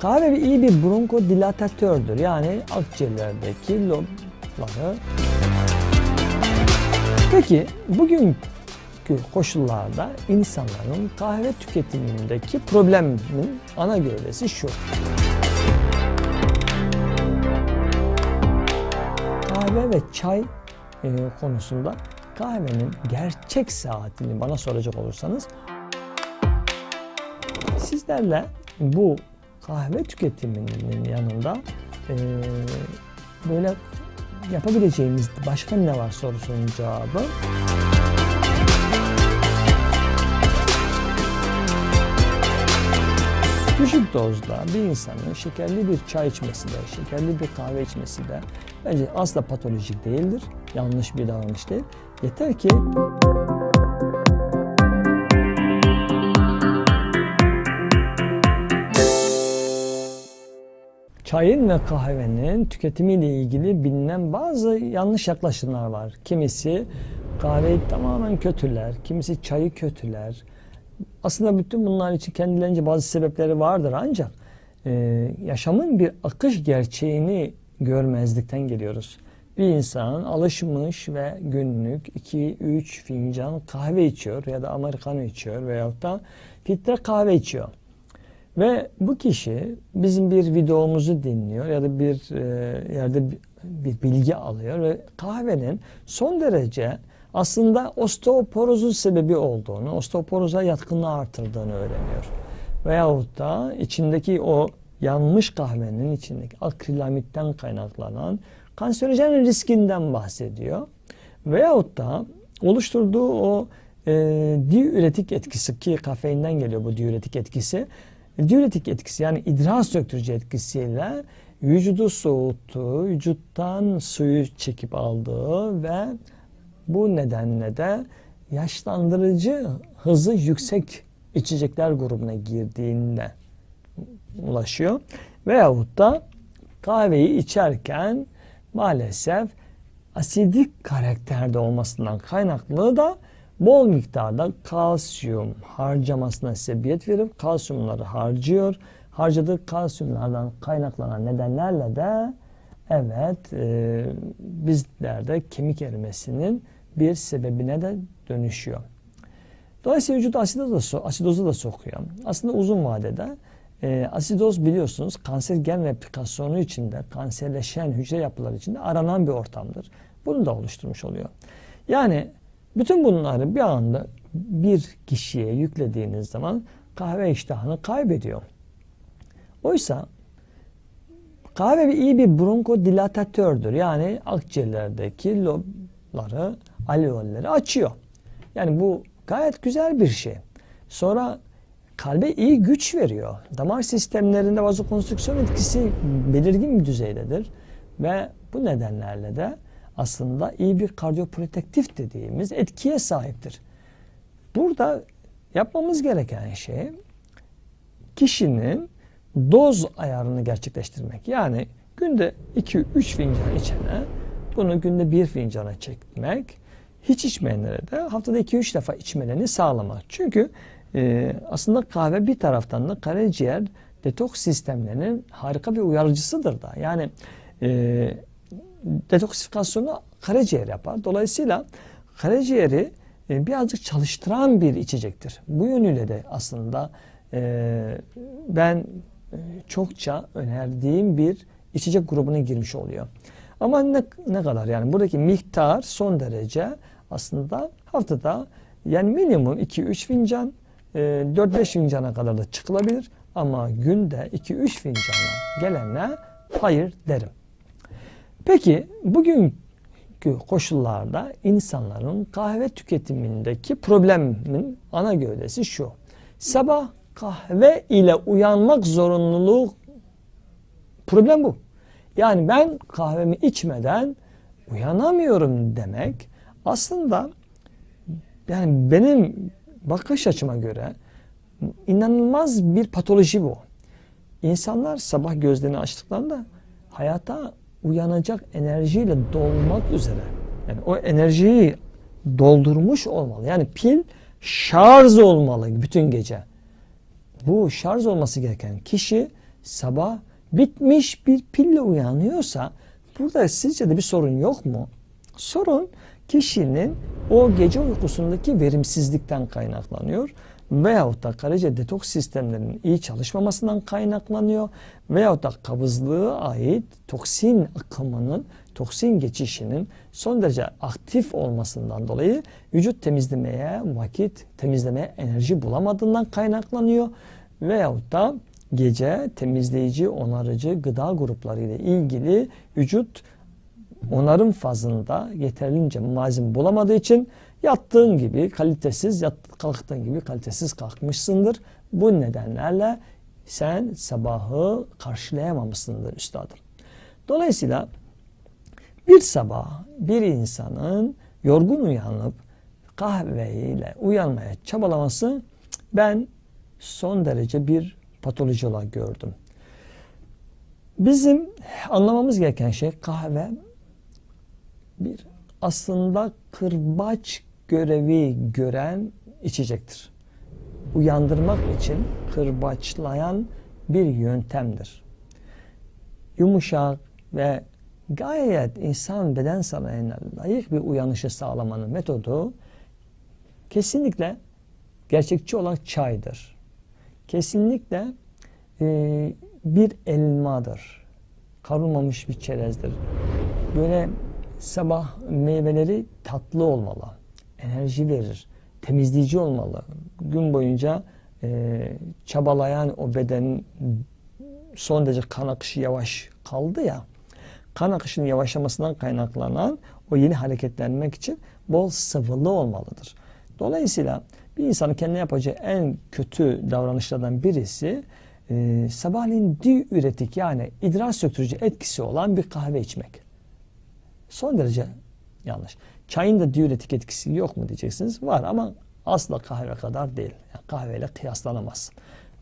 Kahve bir iyi bir bronkodilatatörtür. Yani akciğerlerdeki lobları. Peki bugünkü koşullarda insanların kahve tüketimindeki problemin ana gövdesi şu. Kahve ve çay e, konusunda kahvenin gerçek saatini bana soracak olursanız sizlerle bu kahve tüketiminin yanında e, böyle yapabileceğimiz başka ne var sorusunun cevabı Düşük dozda bir insanın şekerli bir çay içmesi de, şekerli bir kahve içmesi de bence asla patolojik değildir. Yanlış bir davranış değil. Yeter ki Çayın ve kahvenin tüketimiyle ilgili bilinen bazı yanlış yaklaşımlar var. Kimisi kahveyi tamamen kötüler, kimisi çayı kötüler. Aslında bütün bunlar için kendilerince bazı sebepleri vardır ancak e, yaşamın bir akış gerçeğini görmezlikten geliyoruz. Bir insan alışmış ve günlük 2-3 fincan kahve içiyor ya da americano içiyor veyahut da filtre kahve içiyor. Ve bu kişi bizim bir videomuzu dinliyor ya da bir e, yerde bir, bilgi alıyor ve kahvenin son derece aslında osteoporozun sebebi olduğunu, osteoporoza yatkınlığı artırdığını öğreniyor. Veyahut da içindeki o yanmış kahvenin içindeki akrilamitten kaynaklanan kanserojen riskinden bahsediyor. Veyahut da oluşturduğu o e, diüretik etkisi ki kafeinden geliyor bu diüretik etkisi. Diüretik etkisi yani idrar söktürücü etkisiyle vücudu soğuttuğu, vücuttan suyu çekip aldığı ve bu nedenle de yaşlandırıcı hızı yüksek içecekler grubuna girdiğinde ulaşıyor. Veyahut da kahveyi içerken maalesef asidik karakterde olmasından kaynaklı da bol miktarda kalsiyum harcamasına sebebiyet verip kalsiyumları harcıyor. Harcadığı kalsiyumlardan kaynaklanan nedenlerle de evet e, bizlerde kemik erimesinin bir sebebine de dönüşüyor. Dolayısıyla vücut asidozu da, asidozu da sokuyor. Aslında uzun vadede e, asidoz biliyorsunuz kanser gen replikasyonu içinde, kanserleşen hücre yapıları içinde aranan bir ortamdır. Bunu da oluşturmuş oluyor. Yani bütün bunları bir anda bir kişiye yüklediğiniz zaman kahve iştahını kaybediyor. Oysa kahve bir iyi bir bronkodilatatörtür. Yani akciğerlerdeki lobları, alveolleri açıyor. Yani bu gayet güzel bir şey. Sonra kalbe iyi güç veriyor. Damar sistemlerinde vazokonstrüksiyon etkisi belirgin bir düzeydedir. Ve bu nedenlerle de aslında iyi bir kardiyoprotektif dediğimiz etkiye sahiptir. Burada yapmamız gereken şey kişinin doz ayarını gerçekleştirmek. Yani günde 2-3 fincan içene bunu günde 1 fincana çekmek, hiç içmeyenlere de haftada 2-3 defa içmelerini sağlamak. Çünkü e, aslında kahve bir taraftan da karaciğer detoks sistemlerinin harika bir uyarıcısıdır da. Yani e, detoksifikasyonu karaciğer yapar. Dolayısıyla karaciğeri e, birazcık çalıştıran bir içecektir. Bu yönüyle de aslında e, ben e, çokça önerdiğim bir içecek grubuna girmiş oluyor. Ama ne, ne kadar yani buradaki miktar son derece aslında haftada yani minimum 2-3 fincan 4-5 fincana kadar da çıkılabilir ama günde 2-3 fincana gelene hayır derim. Peki bugünkü koşullarda insanların kahve tüketimindeki problemin ana gövdesi şu. Sabah kahve ile uyanmak zorunluluğu problem bu. Yani ben kahvemi içmeden uyanamıyorum demek aslında yani benim bakış açıma göre inanılmaz bir patoloji bu. İnsanlar sabah gözlerini açtıklarında hayata uyanacak enerjiyle dolmak üzere. Yani o enerjiyi doldurmuş olmalı. Yani pil şarj olmalı bütün gece. Bu şarj olması gereken kişi sabah bitmiş bir pille uyanıyorsa burada sizce de bir sorun yok mu? Sorun kişinin o gece uykusundaki verimsizlikten kaynaklanıyor veyahut da karaciğer detoks sistemlerinin iyi çalışmamasından kaynaklanıyor. Veyahut da kabızlığa ait toksin akımının, toksin geçişinin son derece aktif olmasından dolayı vücut temizlemeye vakit, temizlemeye enerji bulamadığından kaynaklanıyor. Veyahut da gece temizleyici, onarıcı gıda grupları ile ilgili vücut onarım fazında yeterince malzeme bulamadığı için yattığın gibi kalitesiz, yat, kalktığın gibi kalitesiz kalkmışsındır. Bu nedenlerle sen sabahı karşılayamamışsındır üstadım. Dolayısıyla bir sabah bir insanın yorgun uyanıp kahveyle uyanmaya çabalaması ben son derece bir patoloji olarak gördüm. Bizim anlamamız gereken şey kahve bir aslında kırbaç görevi gören içecektir. Uyandırmak için kırbaçlayan bir yöntemdir. Yumuşak ve gayet insan beden sanayine layık bir uyanışı sağlamanın metodu kesinlikle gerçekçi olarak çaydır. Kesinlikle e, bir elmadır. Kavrulmamış bir çerezdir. Böyle sabah meyveleri tatlı olmalı. Enerji verir. Temizleyici olmalı. Gün boyunca e, çabalayan o bedenin son derece kan akışı yavaş kaldı ya. Kan akışının yavaşlamasından kaynaklanan o yeni hareketlenmek için bol sıvılı olmalıdır. Dolayısıyla bir insanın kendine yapacağı en kötü davranışlardan birisi e, sabahleyin diüretik yani idrar söktürücü etkisi olan bir kahve içmek. Son derece yanlış. Çayın da diüretik etkisi yok mu diyeceksiniz. Var ama asla kahve kadar değil. Yani kahveyle kıyaslanamaz.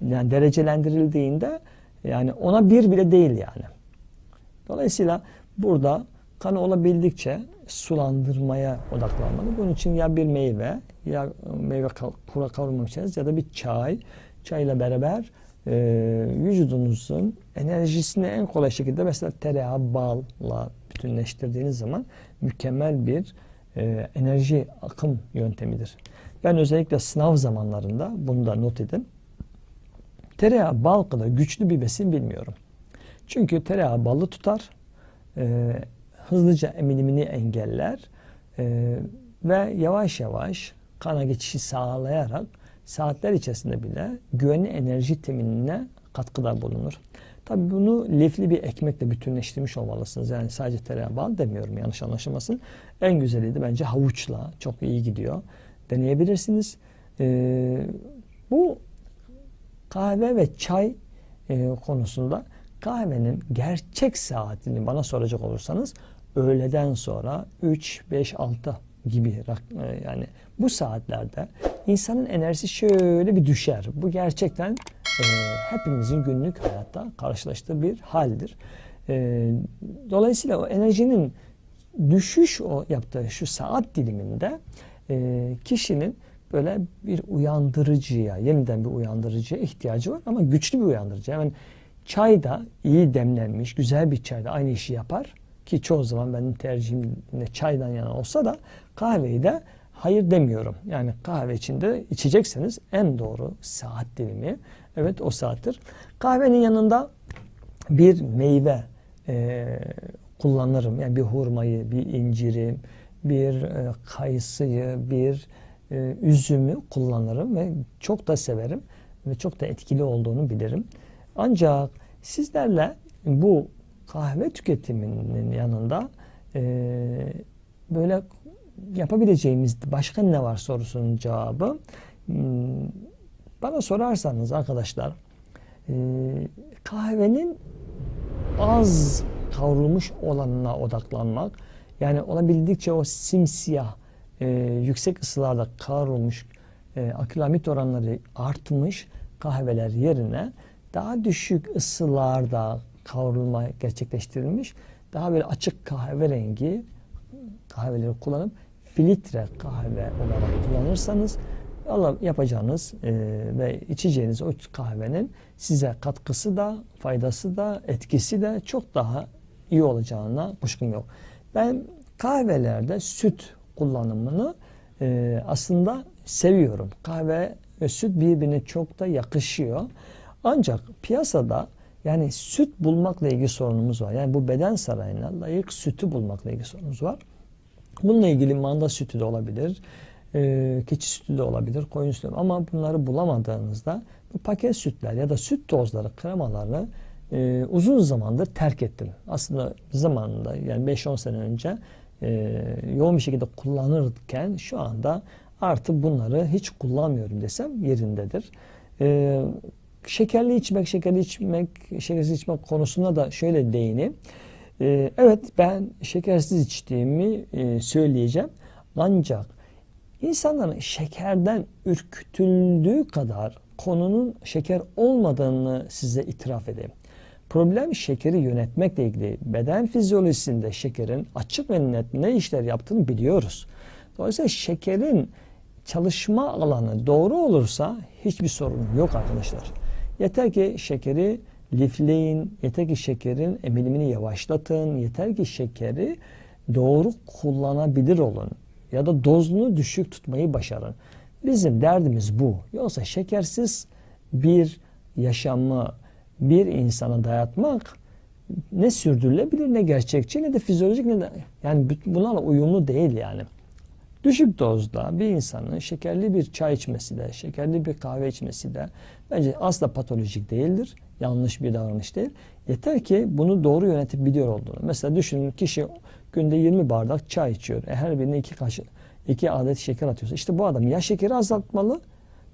Yani derecelendirildiğinde yani ona bir bile değil yani. Dolayısıyla burada kanı olabildikçe sulandırmaya odaklanmalı. Bunun için ya bir meyve ya meyve kura kavrulmamış ya da bir çay. Çayla beraber e, vücudunuzun enerjisini en kolay şekilde mesela tereyağı, balla bütünleştirdiğiniz zaman mükemmel bir e, enerji akım yöntemidir. Ben özellikle sınav zamanlarında bunu da not edin. Tereyağı bal kadar güçlü bir besin bilmiyorum. Çünkü tereyağı ballı tutar, e, hızlıca emilimini engeller e, ve yavaş yavaş kana geçişi sağlayarak saatler içerisinde bile güvenli enerji teminine katkıda bulunur. Tabii bunu lifli bir ekmekle bütünleştirmiş olmalısınız. Yani sadece tereyağı demiyorum yanlış anlaşılmasın. En güzeli de bence havuçla çok iyi gidiyor. Deneyebilirsiniz. Ee, bu kahve ve çay e, konusunda kahvenin gerçek saatini bana soracak olursanız öğleden sonra 3, 5, 6 gibi e, yani bu saatlerde insanın enerjisi şöyle bir düşer. Bu gerçekten e, hepimizin günlük hayatta karşılaştığı bir haldir. E, dolayısıyla o enerjinin düşüş o yaptığı şu saat diliminde e, kişinin böyle bir uyandırıcıya, yeniden bir uyandırıcıya ihtiyacı var ama güçlü bir uyandırıcı. Yani çay da iyi demlenmiş, güzel bir çay da aynı işi yapar ki çoğu zaman benim tercihim çaydan yana olsa da kahveyi de hayır demiyorum. Yani kahve içinde içecekseniz en doğru saat dilimi evet o saattir. Kahvenin yanında bir meyve e, kullanırım. Yani bir hurmayı, bir inciri, bir e, kayısıyı, bir e, üzümü kullanırım ve çok da severim ve çok da etkili olduğunu bilirim. Ancak sizlerle bu kahve tüketiminin yanında e, böyle yapabileceğimiz başka ne var sorusunun cevabı hmm, bana sorarsanız arkadaşlar e, kahvenin az kavrulmuş olanına odaklanmak yani olabildikçe o simsiyah e, yüksek ısılarda kavrulmuş e, akrilamit oranları artmış kahveler yerine daha düşük ısılarda kavrulma gerçekleştirilmiş daha böyle açık kahverengi kahveleri kullanıp filtre kahve olarak kullanırsanız Allah yapacağınız e, ve içeceğiniz o kahvenin size katkısı da, faydası da, etkisi de çok daha iyi olacağına kuşkum yok. Ben kahvelerde süt kullanımını e, aslında seviyorum. Kahve ve süt birbirine çok da yakışıyor. Ancak piyasada yani süt bulmakla ilgili sorunumuz var. Yani bu beden sarayına layık sütü bulmakla ilgili sorunumuz var. Bununla ilgili manda sütü de olabilir, e, keçi sütü de olabilir, koyun sütü de- ama bunları bulamadığınızda bu paket sütler ya da süt tozları, kremalarını e, uzun zamandır terk ettim. Aslında zamanında yani 5-10 sene önce e, yoğun bir şekilde kullanırken şu anda artık bunları hiç kullanmıyorum desem yerindedir. E, şekerli içmek, şekerli içmek, şekersiz içmek konusunda da şöyle değineyim. Ee, evet ben şekersiz içtiğimi e, söyleyeceğim. Ancak insanların şekerden ürkütüldüğü kadar konunun şeker olmadığını size itiraf edeyim. Problem şekeri yönetmekle ilgili. Beden fizyolojisinde şekerin açık ve net ne işler yaptığını biliyoruz. Dolayısıyla şekerin çalışma alanı doğru olursa hiçbir sorun yok arkadaşlar. Yeter ki şekeri lifleyin, yeter ki şekerin emilimini yavaşlatın, yeter ki şekeri doğru kullanabilir olun ya da dozunu düşük tutmayı başarın. Bizim derdimiz bu. Yoksa şekersiz bir yaşamı bir insana dayatmak ne sürdürülebilir ne gerçekçi ne de fizyolojik ne de yani bunlarla uyumlu değil yani. Düşük dozda bir insanın şekerli bir çay içmesi de, şekerli bir kahve içmesi de bence asla patolojik değildir. Yanlış bir davranış değil. Yeter ki bunu doğru yönetip biliyor olduğunu. Mesela düşünün kişi günde 20 bardak çay içiyor. E her birine iki kaşık, iki adet şeker atıyorsa. İşte bu adam ya şekeri azaltmalı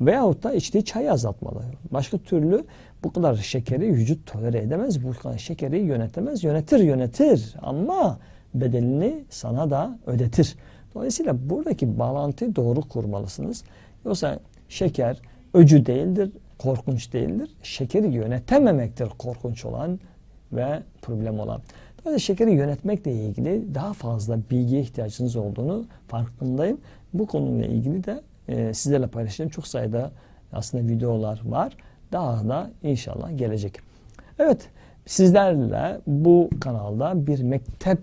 veyahut da içtiği çayı azaltmalı. Başka türlü bu kadar şekeri vücut tolere edemez. Bu kadar şekeri yönetemez. Yönetir yönetir ama bedelini sana da ödetir. Dolayısıyla buradaki bağlantıyı doğru kurmalısınız. Yoksa şeker öcü değildir, korkunç değildir. Şekeri yönetememektir korkunç olan ve problem olan. Dolayısıyla şekeri yönetmekle ilgili daha fazla bilgiye ihtiyacınız olduğunu farkındayım. Bu konuyla ilgili de e, sizlerle paylaşacağım çok sayıda aslında videolar var. Daha da inşallah gelecek. Evet sizlerle bu kanalda bir mektep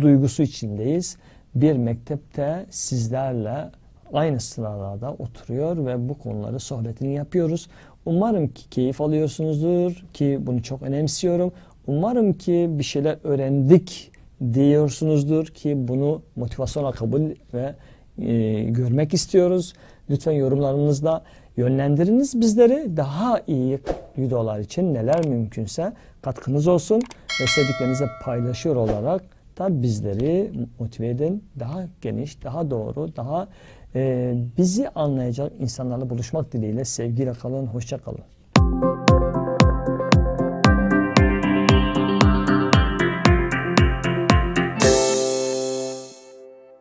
duygusu içindeyiz. Bir mektepte sizlerle aynı sıralarda oturuyor ve bu konuları sohbetini yapıyoruz. Umarım ki keyif alıyorsunuzdur ki bunu çok önemsiyorum. Umarım ki bir şeyler öğrendik diyorsunuzdur ki bunu motivasyonla kabul ve e, görmek istiyoruz. Lütfen yorumlarınızda yönlendiriniz bizleri daha iyi videolar için neler mümkünse katkınız olsun ve sevdiklerinize paylaşıyor olarak da bizleri motive edin. Daha geniş, daha doğru, daha e, bizi anlayacak insanlarla buluşmak dileğiyle sevgiyle kalın, hoşça kalın.